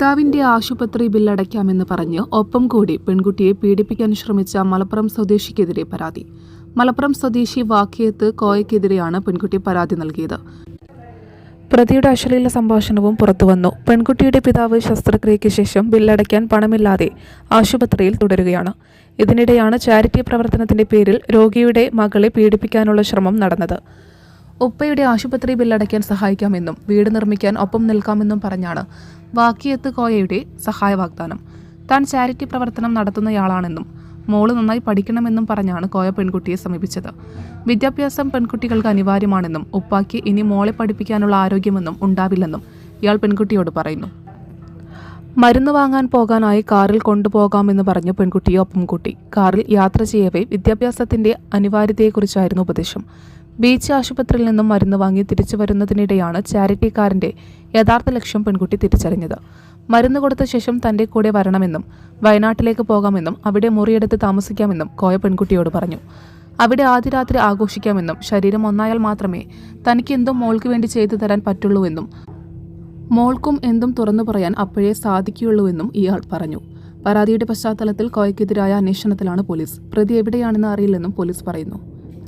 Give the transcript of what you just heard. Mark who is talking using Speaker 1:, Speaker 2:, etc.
Speaker 1: പിതാവിന്റെ ആശുപത്രി ബില്ലടയ്ക്കാമെന്ന് പറഞ്ഞ് ഒപ്പം കൂടി പെൺകുട്ടിയെ പീഡിപ്പിക്കാൻ ശ്രമിച്ച മലപ്പുറം സ്വദേശിക്കെതിരെ പരാതി. മലപ്പുറം സ്വദേശി വാക്കിയത്ത് കോയക്കെതിരെയാണ് പെൺകുട്ടി പരാതി നൽകിയത്. പ്രതിയുടെ അശ്ലീല സംഭാഷണവും പുറത്തുവന്നു. പെൺകുട്ടിയുടെ പിതാവ് ശസ്ത്രക്രിയയ്ക്ക് ശേഷം ബില്ലടയ്ക്കാൻ പണമില്ലാതെ ആശുപത്രിയിൽ തുടരുകയാണ്. ഇതിനിടെയാണ് ചാരിറ്റി പ്രവർത്തനത്തിന്റെ പേരിൽ രോഗിയുടെ മകളെ പീഡിപ്പിക്കാനുള്ള ശ്രമം നടന്നത്. ഉപ്പയുടെ ആശുപത്രി ബില്ലടയ്ക്കാൻ സഹായിക്കാമെന്നും വീട് നിർമ്മിക്കാൻ ഒപ്പം നിൽക്കാമെന്നും പറഞ്ഞാണ് വാക്കിയത്ത് കോയയുടെ സഹായ വാഗ്ദാനം താൻ ചാരിറ്റി പ്രവർത്തനം നടത്തുന്നയാളാണെന്നും മോൾ നന്നായി പഠിക്കണമെന്നും പറഞ്ഞാണ് കോയ പെൺകുട്ടിയെ സമീപിച്ചത്. വിദ്യാഭ്യാസം പെൺകുട്ടികൾക്ക് അനിവാര്യമാണെന്നും ഉപ്പാക്ക് ഇനി മോളെ പഠിപ്പിക്കാനുള്ള ആരോഗ്യമൊന്നും ഉണ്ടാവില്ലെന്നും ഇയാൾ പെൺകുട്ടിയോട് പറയുന്നു. മരുന്ന് വാങ്ങാൻ പോകാനായി കാറിൽ കൊണ്ടുപോകാമെന്ന് പറഞ്ഞു പെൺകുട്ടിയെ ഒപ്പം കൂട്ടി. കാറിൽ യാത്ര ചെയ്യവേ വിദ്യാഭ്യാസത്തിന്റെ അനിവാര്യതയെക്കുറിച്ചായിരുന്നു ഉപദേശം. ബീച്ച് ആശുപത്രിയിൽ നിന്നും മരുന്ന് വാങ്ങി തിരിച്ചു വരുന്നതിനിടെയാണ് ചാരിറ്റിക്കാരന്റെ യഥാർത്ഥ ലക്ഷ്യം പെൺകുട്ടി തിരിച്ചറിഞ്ഞത്. മരുന്ന് കൊടുത്ത ശേഷം തന്റെ കൂടെ വരണമെന്നും വയനാട്ടിലേക്ക് പോകാമെന്നും അവിടെ മുറിയെടുത്ത് താമസിക്കാമെന്നും കോയ പെൺകുട്ടിയോട് പറഞ്ഞു. അവിടെ ആദ്യ രാത്രി ആഘോഷിക്കാമെന്നും ശരീരം ഒന്നായാൽ മാത്രമേ തനിക്ക് എന്തും മോൾക്ക് വേണ്ടി ചെയ്തു തരാൻ പറ്റുള്ളൂവെന്നും മോൾക്കും എന്തും തുറന്നു പറയാൻ അപ്പോഴേ സാധിക്കുകയുള്ളൂവെന്നും ഇയാൾ പറഞ്ഞു. പരാതിയുടെ പശ്ചാത്തലത്തിൽ കോയക്കെതിരായ അന്വേഷണത്തിലാണ് പോലീസ്. പ്രതി എവിടെയാണെന്ന് അറിയില്ലെന്നും പോലീസ് പറയുന്നു.